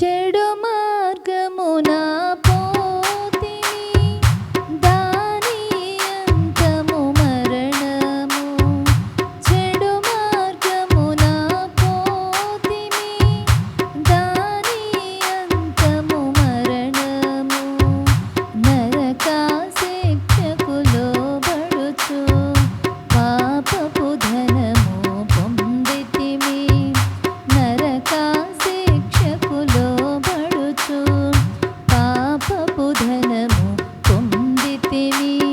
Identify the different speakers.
Speaker 1: చెడు 的秘密。